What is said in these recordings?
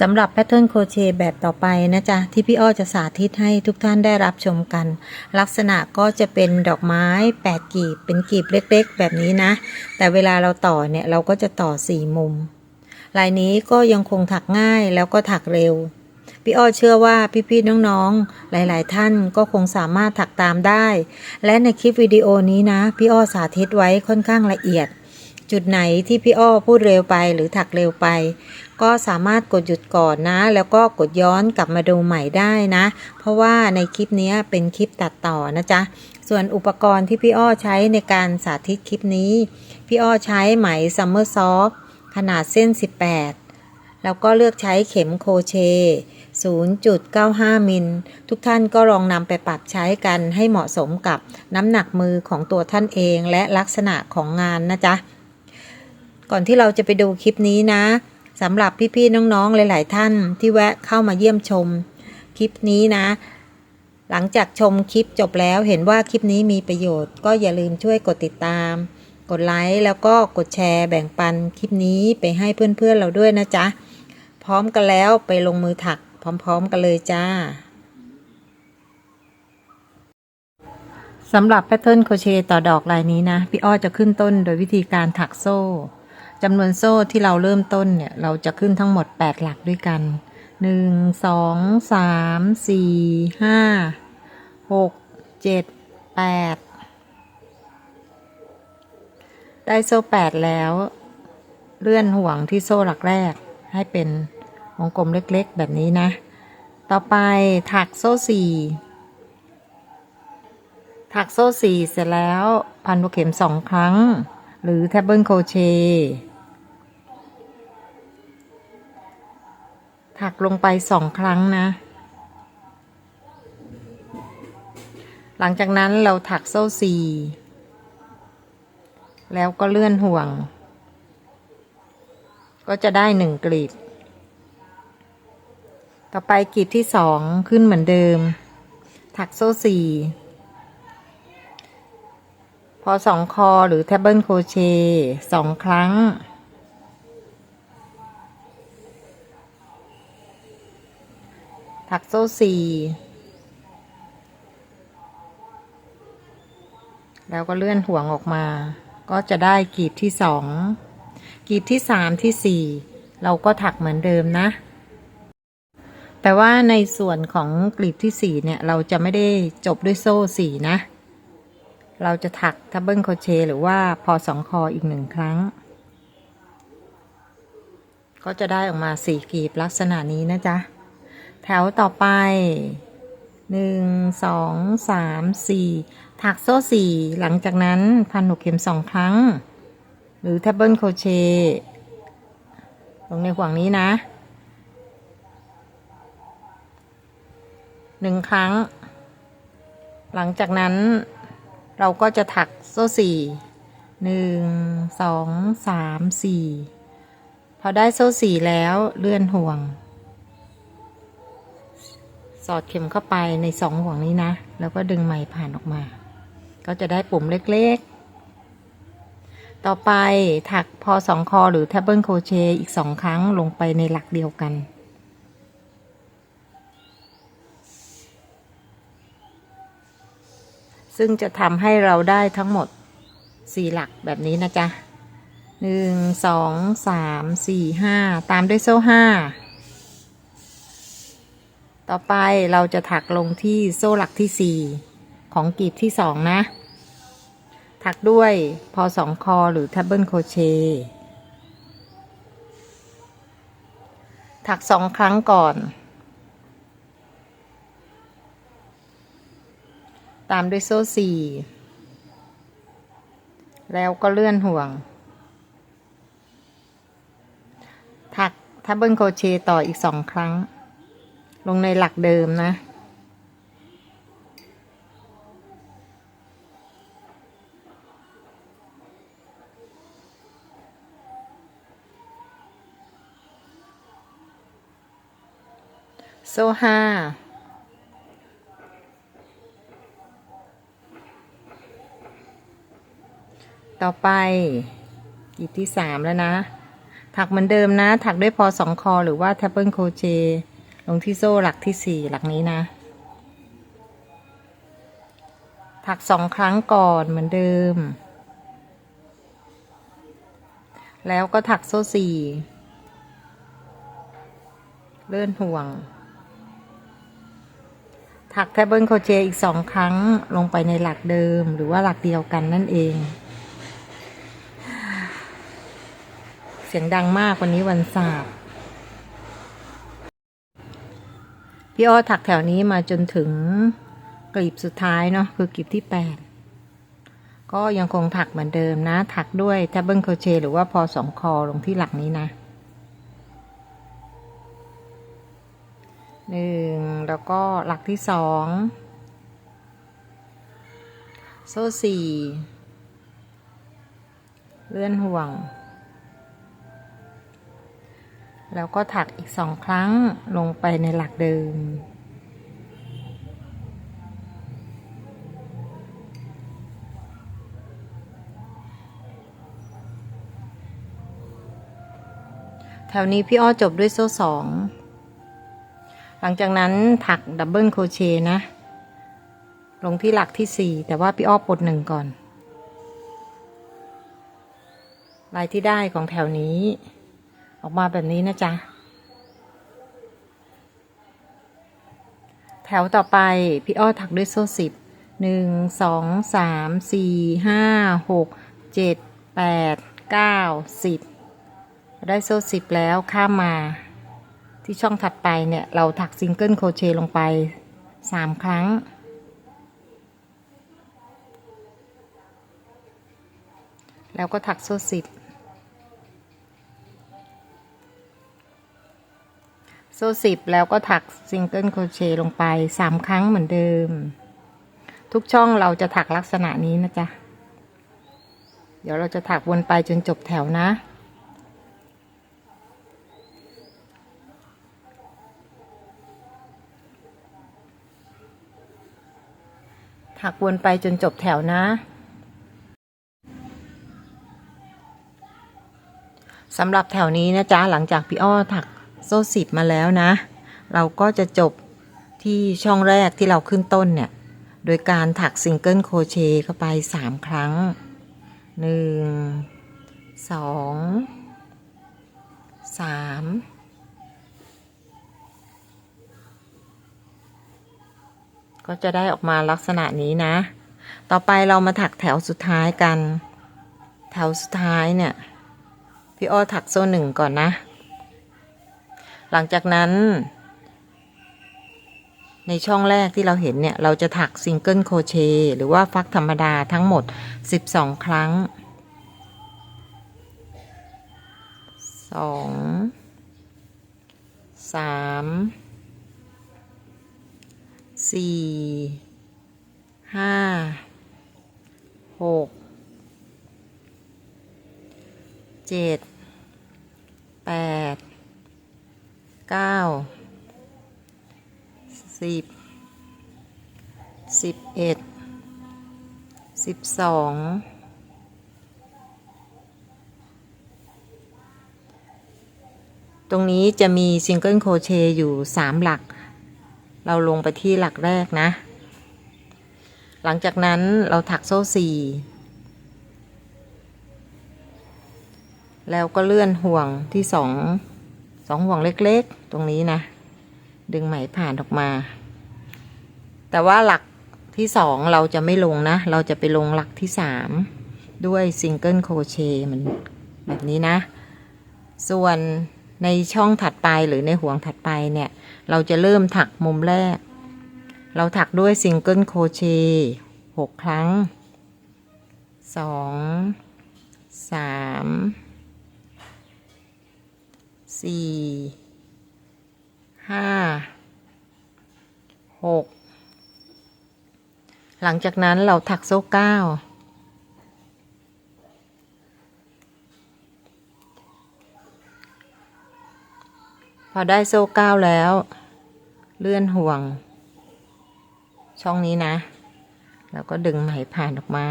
สำหรับแพทเทิร์นโคเชแบบต่อไปนะจ๊ะ ที่พี่อ้อจะสาธิตให้ทุกท่านได้รับชมกัน ลักษณะก็จะเป็นดอกไม้ 8 กีบ เป็นกีบเล็กๆ แบบนี้นะ แต่เวลาเราต่อเนี่ยเราก็จะต่อ 4 มุม ลายนี้ก็ยังคงถักง่ายแล้วก็ถักเร็ว พี่อ้อเชื่อว่าพี่ๆน้องๆ หลายๆ ท่านก็คงสามารถถักตามได้ และในคลิปวิดีโอนี้นะ พี่อ้อสาธิตไว้ค่อนข้างละเอียดจุดไหนที่พี่อ้อพูดเร็วไปหรือถักเร็วไป ก็สามารถกดหยุดก่อนนะ แล้วก็กดย้อนกลับมาดูใหม่ได้นะ เพราะว่าในคลิปนี้เป็นคลิปตัดต่อนะจ๊ะส่วนอุปกรณ์ที่พี่อ้อใช้ในการสาธิตคลิปนี้ พี่อ้อใช้ไหมซัมเมอร์ซอฟขนาดเส้น 18 แล้วก็เลือกใช้เข็มโคเชต์0.95 มิล ทุกท่านก็ลองนำไปปรับใช้กันให้เหมาะสมกับน้ำหนักมือของตัวท่านเองและลักษณะของงานนะจ๊ะ ก่อนที่เราจะไปดูคลิปนี้นะ สำหรับพี่ๆน้องๆหลาย ๆ ท่านที่แวะเข้ามาเยี่ยมชม คลิปนี้นะ หลังจากชมคลิปจบแล้วเห็นว่าคลิปนี้มีประโยชน์ ก็อย่าลืมช่วยกดติดตาม กดไลค์แล้วก็กดแชร์แบ่งปันคลิปนี้ไปให้เพื่อนๆเราด้วยนะจ๊ะ พร้อมกันแล้วไปลงมือถักพร้อม ๆ กันเลยจ้าสำหรับแพทเทิร์นโคเชตต่อดอกลายนี้นะ พี่อ้อจะขึ้นต้นโดยวิธีการถักโซ่ จำนวนโซ่ที่เราเริ่มต้นเนี่ย เราจะขึ้นทั้งหมด 8 หลักด้วยกัน 1 2 3 4 5 6 7 8 ได้โซ่ 8 แล้ว เลื่อนห่วงที่โซ่หลักแรก ให้เป็นวงกลมเล็กๆ แบบนี้นะ ต่อไปถักโซ่สี่ถักโซ่สี่เสร็จแล้วพันหัวเข็มสองครั้งหรือแทบเบิลโครเช ถักลงไปสองครั้งนะ หลังจากนั้นเราถักโซ่สี่แล้วก็เลื่อนห่วง ก็จะได้หนึ่งกลีบ ต่อไปกลีบที่สองขึ้นเหมือนเดิม ถักโซ่สี่พอสองคอหรือแทบเบิลโคเชสองครั้ง ถักโซ่สี่แล้วก็เลื่อนห่วงออกมา ก็จะได้กลีบที่สองกลีบที่สามที่สี่เราก็ถักเหมือนเดิมนะ แต่ว่าในส่วนของกลีบที่สี่เนี่ย เราจะไม่ได้จบด้วยโซ่สี่นะ เราจะถักทับเบิลโคเชหรือว่าพอสองคออีกหนึ่งครั้ง ก็จะได้ออกมาสี่กลีบลักษณะนี้นะจ๊ะ แถวต่อไปหนึ่งสองสามสี่ถักโซ่สี่หลังจากนั้นพันหกเข็มสองครั้ง หรือแทบเบิลโคเชต์ลงในห่วงนี้นะหนึ่งครั้ง หลังจากนั้นเราก็จะถักโซ่สี่หนึ่งสองสามสี่พอได้โซ่สี่แล้วเลื่อนห่วง สอดเข็มเข้าไปในสองห่วงนี้นะ แล้วก็ดึงไหมผ่านออกมา ก็จะได้ปุ่มเล็กๆ ต่อไปถักพอสองคอหรือแทบเบิลโคเชอีกสองครั้งลงไปในหลักเดียวกันซึ่งจะทำให้เราได้ทั้งหมดสี่หลักแบบนี้นะจ๊ะหนึ่งสองสามสี่ห้าตามด้วยโซ่ห้า ต่อไปเราจะถักลงที่โซ่หลักที่สี่ของกลีบที่สองนะ ถักด้วยพอสองคอหรือทับเบิลโคเชถักสองครั้งก่อน ตามด้วยโซ่สี่แล้วก็เลื่อนห่วง ถักทับเบิลโคเชต่ออีกสองครั้ง ลงในหลักเดิมนะ โซ่ห้าต่อไปกีบที่สามแล้วนะ ถักเหมือนเดิมนะ ถักด้วยพอสองคอหรือว่าทับเบิลโคเช ลงที่โซ่หลักที่สี่หลักนี้นะ ถักสองครั้งก่อนเหมือนเดิม แล้วก็ถักโซ่สี่เลื่อนห่วง ถักแทบเบิลโคเชอีกสองครั้งลงไปในหลักเดิมหรือว่าหลักเดียวกันนั่นเอง เสียงดังมากวันนี้วันสาบ พี่อ้อถักแถวนี้มาจนถึงกลีบสุดท้ายเนาะคือกลีบที่แปดก็ยังคงถักเหมือนเดิมนะ ถักด้วยแทบเบิลโคเชหรือว่าพอสองคอลงที่หลักนี้นะหนึ่งแล้วก็หลักที่สองโซ่สี่เลื่อนห่วง แล้วก็ถักอีกสองครั้งลงไปในหลักเดิม แถวนี้พี่อ้อจบด้วยโซ่สอง หลังจากนั้นถักดับเบิลโคเชนะ ลงที่หลักที่สี่แต่ว่าพี่อ้อปลดหนึ่งก่อน ลายที่ได้ของแถวนี้ ออกมาแบบนี้นะจ๊ะ แถวต่อไปพี่อ้อถักด้วยโซ่สิบหนึ่งสองสามสี่ห้าหกเจ็ดแปดเก้าสิบได้โซ่สิบแล้วข้ามมา ที่ช่องถัดไปเนี่ย เราถักซิงเกิลโครเชต์ลงไปสามครั้ง แล้วก็ถักโซ่สิบ โซ่สิบแล้วก็ถักซิงเกิลโครเชต์ลงไปสามครั้งเหมือนเดิม ทุกช่องเราจะถักลักษณะนี้นะจ๊ะ เดี๋ยวเราจะถักวนไปจนจบแถวนะถักวนไปจนจบแถวนะสำหรับแถวนี้นะจ๊ะหลังจากพี่อ้อถัก โซ่สิบมาแล้วนะ เราก็จะจบที่ช่องแรกที่เราขึ้นต้นเนี่ย โดยการถักซิงเกิลโครเชต์เข้าไปสามครั้งหนึ่งสองสามก็จะได้ออกมาลักษณะนี้นะ ต่อไปเรามาถักแถวสุดท้ายกัน แถวสุดท้ายเนี่ย พี่อ้อถักโซ่หนึ่งก่อนนะ หลังจากนั้น ในช่องแรกที่เราเห็นเนี่ย เราจะถักซิงเกิลโครเชต์หรือว่าฟักธรรมดาทั้งหมด 12 ครั้งสองสามสี่ห้าหกเจ็ดแปด เก้าสิบสิบเอ็ดสิบสองตรงนี้จะมีซิงเกิลโคเชต์อยู่สามหลัก เราลงไปที่หลักแรกนะ หลังจากนั้นเราถักโซ่สี่แล้วก็เลื่อนห่วงที่สอง สองห่วงเล็กๆ ตรงนี้นะ ดึงไหมผ่านออกมา แต่ว่าหลักที่สองเราจะไม่ลงนะ เราจะไปลงหลักที่สามด้วยซิงเกิลโครเชต์มันแบบนี้นะ ส่วนในช่องถัดไปหรือในห่วงถัดไปเนี่ย เราจะเริ่มถักมุมแรก เราถักด้วยซิงเกิลโครเชต์หกครั้งสองสาม สี่ห้าหกหลังจากนั้นเราถักโซ่เก้าพอได้โซ่เก้าแล้ว เลื่อนห่วง ช่องนี้นะ แล้วก็ดึงไหมผ่านออกมา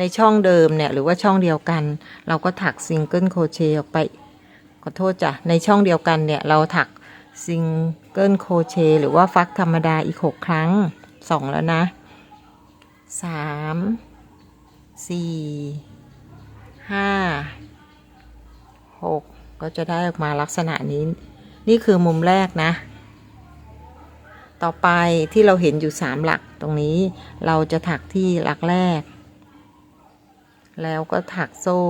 ในช่องเดิมเนี่ยหรือว่าช่องเดียวกัน เราก็ถักซิงเกิลโครเชต์ออกไปขอโทษจ้ะในช่องเดียวกันเนี่ยเราถักซิงเกิลโครเชต์หรือว่าฟักธรรมดาอีก6ครั้ง2แล้วนะ3 4 5 6ก็จะได้ออกมาลักษณะนี้ นี่คือมุมแรกนะ ต่อไปที่เราเห็นอยู่สามหลักตรงนี้เราจะถักที่หลักแรก แล้วก็ถักโซ่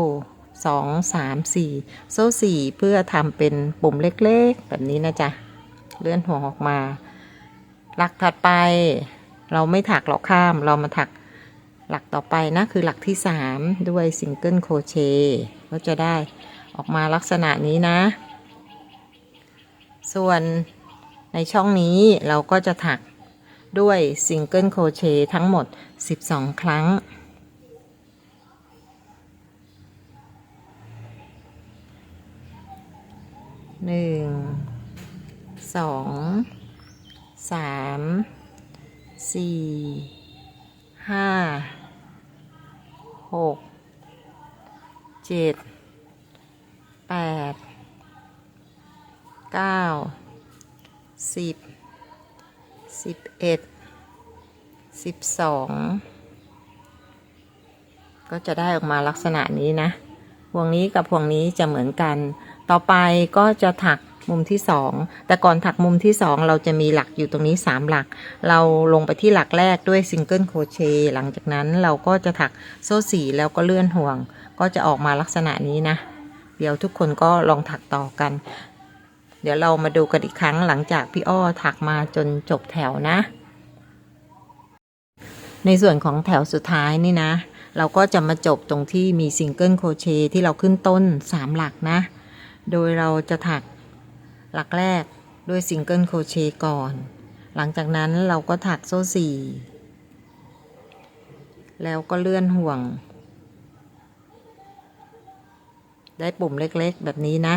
สองสามสี่โซ่สี่เพื่อทำเป็นปุ่มเล็กๆ แบบนี้นะจ๊ะ เลื่อนห่วงออกมา หลักถัดไป เราไม่ถักหรอกข้ามเรามาถักหลักต่อไปนะคือหลักที่สามด้วยซิงเกิลโครเชต์ก็จะได้ออกมาลักษณะนี้นะ ส่วนในช่องนี้เราก็จะถักด้วยซิงเกิลโครเชต์ทั้งหมด 12 ครั้ง หนึ่งสองสามสี่ห้าหกเจ็ดแปดเก้าสิบสิบเอ็ดสิบสองก็จะได้ออกมาลักษณะนี้นะห่วงนี้กับห่วงนี้จะเหมือนกัน ต่อไปก็จะถักมุมที่สองแต่ก่อนถักมุมที่สองเราจะมีหลักอยู่ตรงนี้สามหลัก เราลงไปที่หลักแรกด้วยซิงเกิลโครเชต์หลังจากนั้นเราก็จะถักโซ่สีแล้วก็เลื่อนห่วง ก็จะออกมาลักษณะนี้นะ เดี๋ยวทุกคนก็ลองถักต่อกัน เดี๋ยวเรามาดูกันอีกครั้งหลังจากพี่อ้อถักมาจนจบแถวนะ ในส่วนของแถวสุดท้ายนี่นะ เราก็จะมาจบตรงที่มีซิงเกิลโครเชต์ที่เราขึ้นต้น3หลักนะ โดยเราจะถักหลักแรกด้วยซิงเกิลโครเชต์ก่อน หลังจากนั้นเราก็ถักโซ่สี่แล้วก็เลื่อนห่วง ได้ปุ่มเล็กๆแบบนี้นะ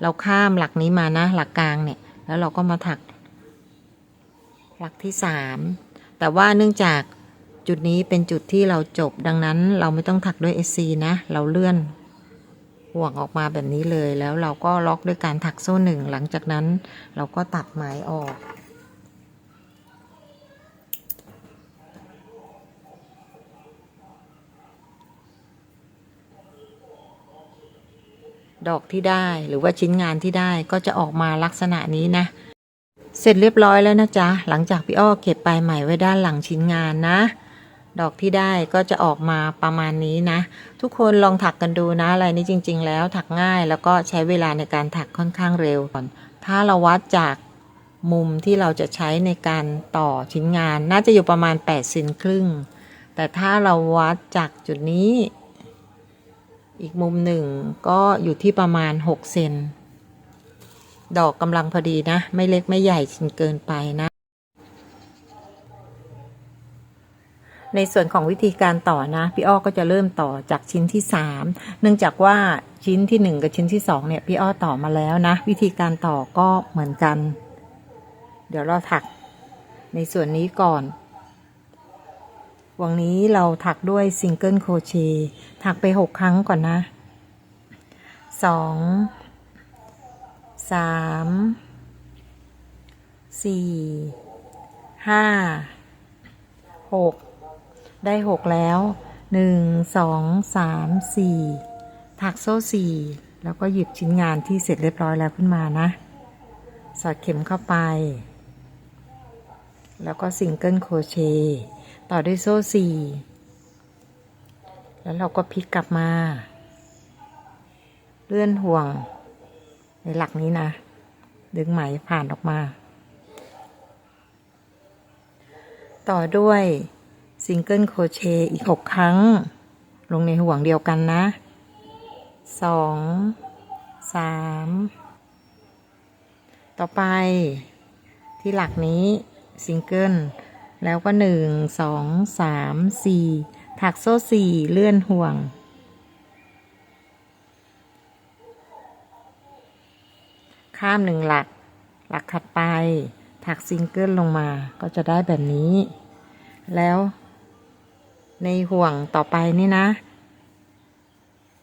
เราข้ามหลักนี้มานะ หลักกลางเนี่ย แล้วเราก็มาถัก หลักที่สามแต่ว่าเนื่องจากจุดนี้เป็นจุดที่เราจบดังนั้นเราไม่ต้องถักด้วย SC นะ เราเลื่อน ห่วงออกมาแบบนี้เลยแล้วเราก็ล็อกด้วยการถักโซ่หนึ่งหลังจากนั้นเราก็ตัดไหมออก ดอกที่ได้หรือว่าชิ้นงานที่ได้ก็จะออกมาลักษณะนี้นะ เสร็จเรียบร้อยแล้วนะจ๊ะ หลังจากพี่อ้อเก็บปลายไหมไว้ด้านหลังชิ้นงานนะ ดอกที่ได้ก็จะออกมาประมาณนี้นะ ทุกคนลองถักกันดูนะอะไรนี้จริง ๆ แล้วถักง่ายแล้วก็ใช้เวลาในการถักค่อนข้างเร็วก่อน ถ้าเราวัดจากมุมที่เราจะใช้ในการต่อชิ้นงาน น่าจะอยู่ประมาณ8เซนครึ่ง แต่ถ้าเราวัดจากจุดนี้ อีกมุมหนึ่งก็อยู่ที่ประมาณ6เซนดอกกำลังพอดีนะ ไม่เล็กไม่ใหญ่จนเกินไปนะ ในส่วนของวิธีการต่อนะพี่อ้อก็จะเริ่มต่อจากชิ้นที่ 3 เนื่องจากว่าชิ้นที่ 1 กับชิ้นที่ 2 เนี่ยพี่อ้อต่อมาแล้วนะ วิธีการต่อก็เหมือนกัน เดี๋ยวเราถักในส่วนนี้ก่อนวงนี้เราถักด้วยซิงเกิลโครเชต์ถักไป 6 ครั้งก่อนนะ2สามสี่ห้าหก ได้หกแล้วหนึ่งสองสามสี่ถักโซ่สี่แล้วก็หยิบชิ้นงานที่เสร็จเรียบร้อยแล้วขึ้นมานะ สอดเข็มเข้าไป แล้วก็ซิงเกิลโครเชต์ต่อด้วยโซ่สี่แล้วเราก็พลิกกลับมา เลื่อนห่วง ในหลักนี้นะ ดึงไหมผ่านออกมา ต่อด้วย ซิงเกิลโครเชต์อีก 6 ครั้ง ลงในห่วงเดียวกันนะ 2 3 ต่อไปที่หลักนี้ซิงเกิลแล้วก็ 1 2 3 4 ถักโซ่ 4 เลื่อนห่วง ข้ามหนึ่งหลัก หลักถัดไป ถักซิงเกิลลงมาก็จะได้แบบนี้ แล้ว ในห่วงต่อไปนี่นะ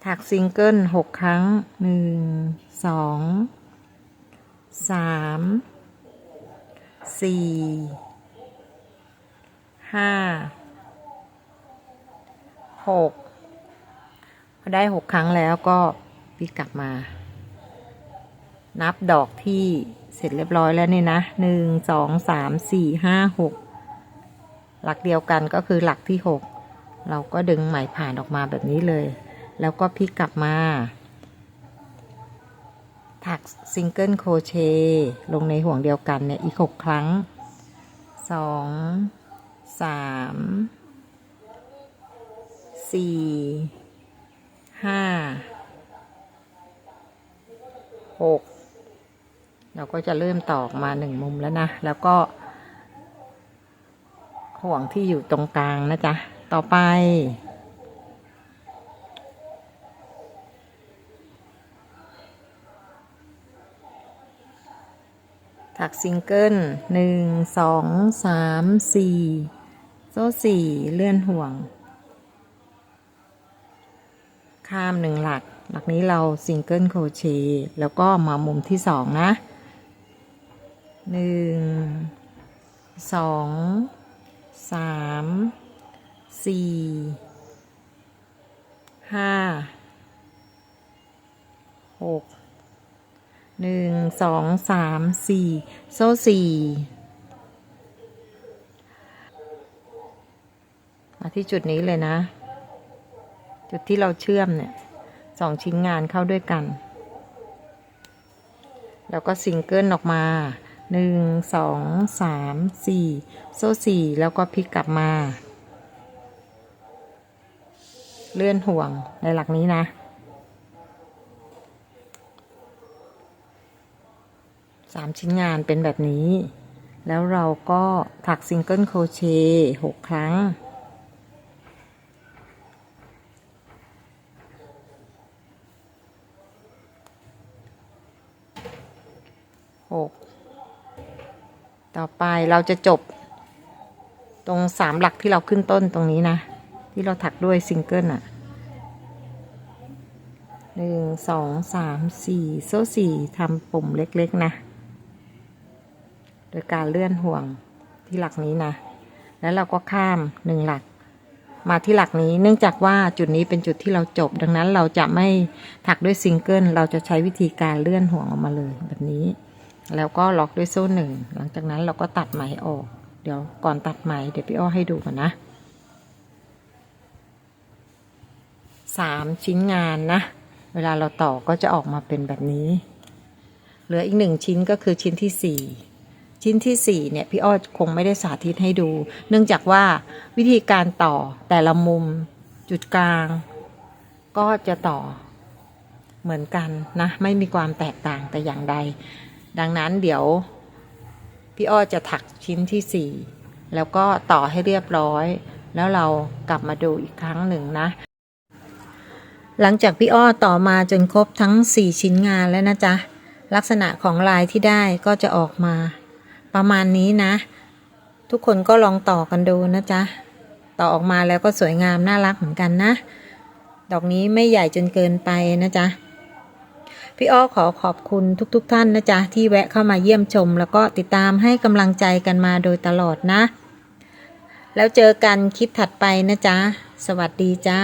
ถักซิงเกิลหกครั้งหนึ่งสองสามสี่ห้าหกพอได้หกครั้งแล้วก็พลิกกลับมา นับดอกที่เสร็จเรียบร้อยแล้วนี่นะหนึ่งสองสามสี่ห้าหกหลักเดียวกันก็คือหลักที่หก เราก็ดึงไหมผ่านออกมาแบบนี้เลย แล้วก็พลิกกลับมา ถักซิงเกิลโครเชต์ลงในห่วงเดียวกันเนี่ยอีกหกครั้งสองสามสี่ห้าหกเราก็จะเริ่มตอกมาหนึ่งมุมแล้วนะ แล้วก็ห่วงที่อยู่ตรงกลางนะจ๊ะ ต่อไป ถักซิงเกิลหนึ่งสองสามสี่โซ่สี่เลื่อนห่วง ข้ามหนึ่งหลัก หลักนี้เราซิงเกิลโครเชต์แล้วก็มามุมที่สองนะหนึ่งสองสาม สี่ห้าหกหนึ่งสองสามสี่โซ่สี่มาที่จุดนี้เลยนะ จุดที่เราเชื่อมเนี่ยสองชิ้นงานเข้าด้วยกัน แล้วก็ซิงเกิลออกมาหนึ่งสองสามสี่โซ่สี่แล้วก็พลิกกลับมา เลื่อนห่วงในหลักนี้นะ สามชิ้นงานเป็นแบบนี้ แล้วเราก็ถักซิงเกิลโคเชต์หกครั้ง หก ต่อไปเราจะจบตรงสามหลักที่เราขึ้นต้นตรงนี้นะ ที่เราถักด้วยซิงเกิลอะ หนึ่งสองสามสี่โซ่สี่ทำปุ่มเล็กๆนะ โดยการเลื่อนห่วงที่หลักนี้นะ แล้วเราก็ข้ามหนึ่งหลัก มาที่หลักนี้เนื่องจากว่าจุดนี้เป็นจุดที่เราจบ ดังนั้นเราจะไม่ถักด้วยซิงเกิล เราจะใช้วิธีการเลื่อนห่วงออกมาเลยแบบนี้ แล้วก็ล็อกด้วยโซ่หนึ่งหลังจากนั้นเราก็ตัดไหมออก เดี๋ยวก่อนตัดไหมเดี๋ยวพี่อ้อให้ดูก่อนนะสามชิ้นงานนะ เวลาเราต่อก็จะออกมาเป็นแบบนี้ เหลืออีกหนึ่งชิ้นก็คือชิ้นที่สี่ชิ้นที่สี่เนี่ย พี่อ้อคงไม่ได้สาธิตให้ดู เนื่องจากว่าวิธีการต่อแต่ละมุมจุดกลาง ก็จะต่อเหมือนกันนะ ไม่มีความแตกต่างแต่อย่างใด ดังนั้นเดี๋ยว พี่อ้อจะถักชิ้นที่สี่แล้วก็ต่อให้เรียบร้อย แล้วเรากลับมาดูอีกครั้งหนึ่งนะ หลังจากพี่อ้อต่อมาจนครบทั้ง 4 ชิ้นงานแล้วนะจ๊ะ ลักษณะของลายที่ได้ก็จะออกมา ประมาณนี้นะ ทุกคนก็ลองต่อกันดูนะจ๊ะ ต่อออกมาแล้วก็สวยงามน่ารักเหมือนกันนะ ดอกนี้ไม่ใหญ่จนเกินไปนะจ๊ะ พี่อ้อขอขอบคุณทุกๆทท่านนะจ๊ะ ที่แวะเข้ามาเยี่ยมชม แล้วก็ติดตามให้กำลังใจกันมาโดยตลอดนะ แล้วเจอกันคลิปถัดไปนะจ๊ะ สวัสดีจ้า